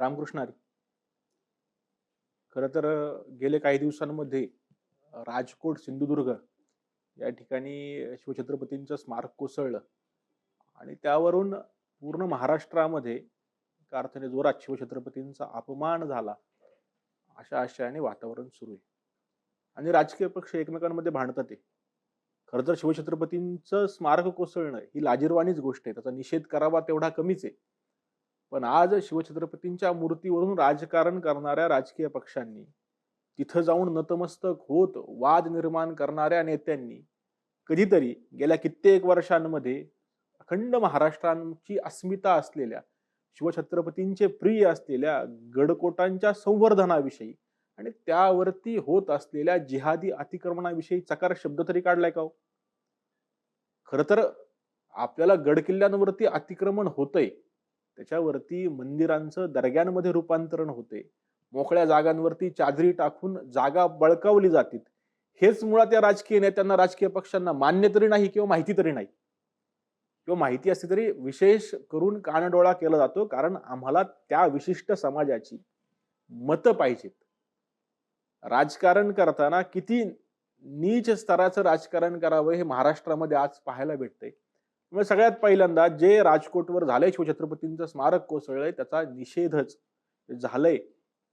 रामकृष्ण हरी. खरं तर गेले काही दिवसांमध्ये राजकोट सिंधुदुर्ग या ठिकाणी शिवछत्रपतींचं स्मारक कोसळलं. आणि त्यावरून पूर्ण महाराष्ट्रामध्ये एका अर्थाने जोरात शिवछत्रपतींचा अपमान झाला. अशा आशयाने वातावरण सुरू आहे. आणि राजकीय पक्ष एकमेकांमध्ये भांडतात आहे. खरं तर शिवछत्रपतींचं स्मारक कोसळणं ही लाजीरवाणीच गोष्ट आहे. त्याचा निषेध करावा तेवढा कमीच आहे. पण आज शिवछत्रपतींच्या मूर्तीवरून राजकारण करणाऱ्या राजकीय पक्षांनी तिथं जाऊन नतमस्तक होत वाद निर्माण करणाऱ्या नेत्यांनी कधीतरी गेल्या कित्येक वर्षांमध्ये अखंड महाराष्ट्रांची अस्मिता असलेल्या शिवछत्रपतींचे प्रिय असलेल्या गडकोटांच्या संवर्धनाविषयी आणि त्यावरती होत असलेल्या जिहादी अतिक्रमणाविषयी चकार शब्द तरी काढलाय का हो? खर तर आपल्याला गडकिल्ल्यांवरती अतिक्रमण होतंय. त्याच्यावरती मंदिरांचं दर्ग्यांमध्ये रूपांतरण होते. मोकळ्या जागांवरती चादरी टाकून जागा बळकावली जातील हेच मुळात या राजकीय नेत्यांना राजकीय पक्षांना मान्य तरी नाही किंवा माहिती तरी नाही. किंवा माहिती असली तरी विशेष करून कानडोळा केला जातो कारण आम्हाला त्या विशिष्ट समाजाची मतं पाहिजेत. राजकारण करताना किती नीच स्तराचं राजकारण करावं हे महाराष्ट्रामध्ये आज पाहायला भेटतंय. मग सगळ्यात पहिल्यांदा जे राजकोटवर झालंय शिवछत्रपतींचं स्मारक कोसळलंय त्याचा निषेधच झालंय.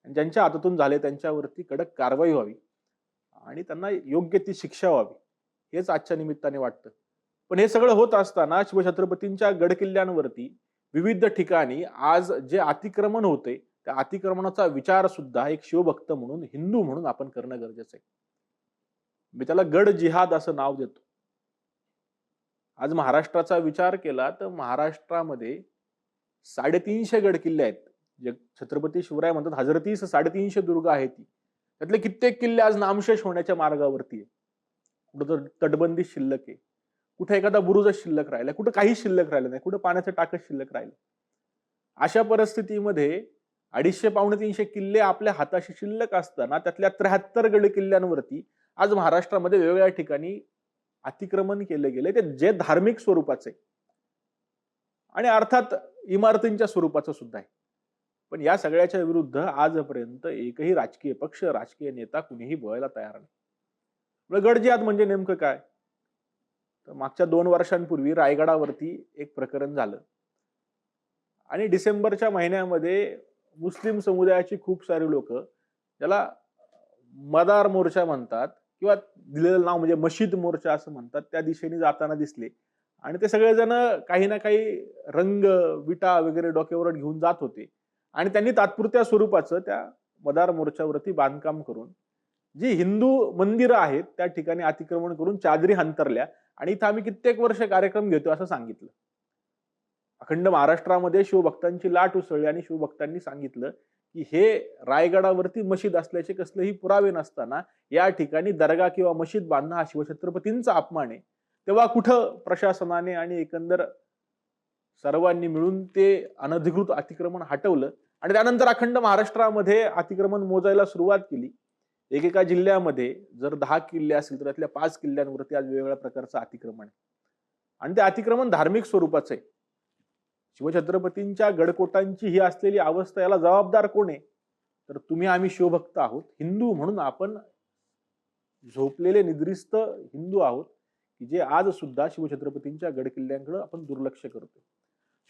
आणि ज्यांच्या हातातून झाले त्यांच्यावरती कडक कारवाई व्हावी. आणि त्यांना योग्य ती शिक्षा व्हावी. हेच आजच्या निमित्ताने वाटतं. पण हे सगळं होत असताना शिवछत्रपतींच्या गडकिल्ल्यांवरती विविध ठिकाणी आज जे अतिक्रमण होते त्या अतिक्रमणाचा विचार सुद्धा एक शिवभक्त म्हणून हिंदू म्हणून आपण करणं गरजेचं आहे. मी त्याला गड जिहाद असं नाव देतो. आज महाराष्ट्राचा विचार केला तर महाराष्ट्रामध्ये साडेतीनशे गड किल्ले आहेत. जे छत्रपती शिवराय म्हणतात हजरतीस साडेतीनशे दुर्ग आहे ती. त्यातले कित्येक किल्ले आज नामशेष होण्याच्या मार्गावरती आहे कुठं तर तटबंदी शिल्लक आहे. कुठे एखादा बुरुजच शिल्लक राहिला कुठं काही शिल्लक राहिलं नाही कुठं पाण्याचं टाकच शिल्लक राहिलं. अशा परिस्थितीमध्ये अडीचशे पावणे तीनशे किल्ले आपल्या हाताशी शिल्लक असताना त्यातल्या त्र्याहत्तर गड किल्ल्यांवरती आज महाराष्ट्रामध्ये वेगवेगळ्या ठिकाणी अतिक्रमण केले गेले. ते जे धार्मिक स्वरूपाचे. आणि अर्थात इमारतींच्या स्वरूपाचं सुद्धा आहे. पण या सगळ्याच्या विरुद्ध आजपर्यंत एकही राजकीय पक्ष राजकीय नेता कुणीही बोलायला तयार नाही. गडजियात म्हणजे नेमकं काय? तर मागच्या दोन वर्षांपूर्वी रायगडावरती एक प्रकरण झालं. आणि डिसेंबरच्या महिन्यामध्ये मुस्लिम समुदायाची खूप सारी लोक ज्याला मदार मोर्चा म्हणतात किंवा दिलेलं नाव म्हणजे मशीद मोर्चा असं म्हणतात त्या दिशेने जाताना दिसले. आणि ते सगळेजण काही ना काही रंग विटा वगैरे डोक्यावर घेऊन जात होते. आणि त्यांनी तात्पुरत्या स्वरूपाचं त्या मदार मोर्चावरती बांधकाम करून जी हिंदू मंदिरं आहेत त्या ठिकाणी अतिक्रमण करून चादरी हंतरल्या आणि इथं आम्ही कित्येक वर्ष कार्यक्रम घेतो असं सांगितलं. अखंड महाराष्ट्रामध्ये शिवभक्तांची लाट उसळली आणि शिवभक्तांनी सांगितलं की हे रायगडावरती मशीद असल्याचे कसलेही पुरावे नसताना या ठिकाणी दर्गा किंवा मशीद बांधणं हा शिवछत्रपतींचा अपमान आहे. तेव्हा कुठं प्रशासनाने आणि एकंदर सर्वांनी मिळून ते अनधिकृत अतिक्रमण हटवलं आणि त्यानंतर अखंड महाराष्ट्रामध्ये अतिक्रमण मोजायला सुरुवात केली. एकेका जिल्ह्यामध्ये जर दहा किल्ले असतील तर त्यातल्या पाच किल्ल्यांवरती आज वेगवेगळ्या प्रकारचं अतिक्रमण आहे. आणि ते अतिक्रमण धार्मिक स्वरूपाचं आहे. शिवछत्रपतींच्या गडकोटांची ही असलेली अवस्था याला जबाबदार कोण आहे? तर तुम्ही आम्ही शिवभक्त आहोत. हिंदू म्हणून आपण झोपलेले निद्रिस्त हिंदू आहोत की जे आज सुद्धा शिवछत्रपतींच्या गडकिल्ल्यांकडे आपण दुर्लक्ष करतो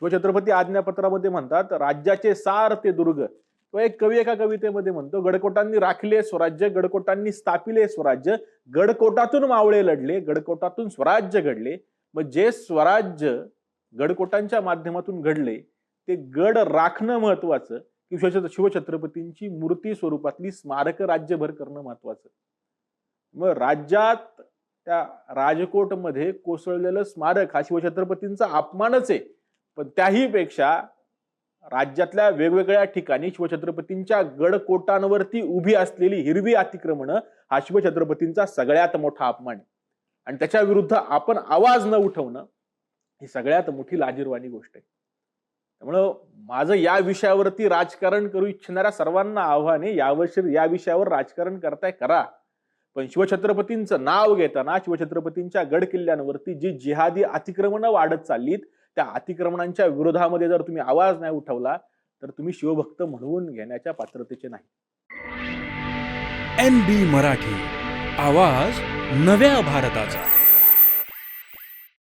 शिवछत्रपती आज्ञापत्रामध्ये म्हणतात राज्याचे सार ते दुर्ग. तो एक कवी एका कवितेमध्ये म्हणतो गडकोटांनी राखले स्वराज्य गडकोटांनी स्थापिले स्वराज्य. गडकोटातून मावळे लढले गडकोटातून स्वराज्य घडले. मग जे स्वराज्य गडकोटांच्या माध्यमातून घडले ते गड राखणं महत्वाचं की शिवछत्रपतींची मूर्ती स्वरूपातली स्मारक राज्यभर करणं महत्वाचं. मग राज्यात त्या राजकोटमध्ये कोसळलेलं स्मारक हा शिवछत्रपतींचा अपमानच आहे. पण त्याही पेक्षा राज्यातल्या वेगवेगळ्या ठिकाणी शिवछत्रपतींच्या गडकोटांवरती उभी असलेली हिरवी अतिक्रमणं हा शिवछत्रपतींचा सगळ्यात मोठा अपमान आहे. आणि त्याच्या विरुद्ध आपण आवाज न उठवणं ही सगळ्यात मोठी लाजीरवाणी गोष्ट आहे. त्यामुळं माझं या विषयावरती राजकारण करू इच्छिणाऱ्या सर्वांना आव्हान आहे यावर्षी या विषयावर राजकारण करताय करा. पण शिवछत्रपतींचं नाव घेताना शिवछत्रपतींच्या गड किल्ल्यांवरती जी जिहादी अतिक्रमणं वाढत चाललीत त्या अतिक्रमणांच्या विरोधामध्ये जर तुम्ही आवाज नाही उठवला तर तुम्ही शिवभक्त म्हणवून घेण्याच्या पात्रतेचे नाही. एन बी मराठी आवाज नव्या भारताचा.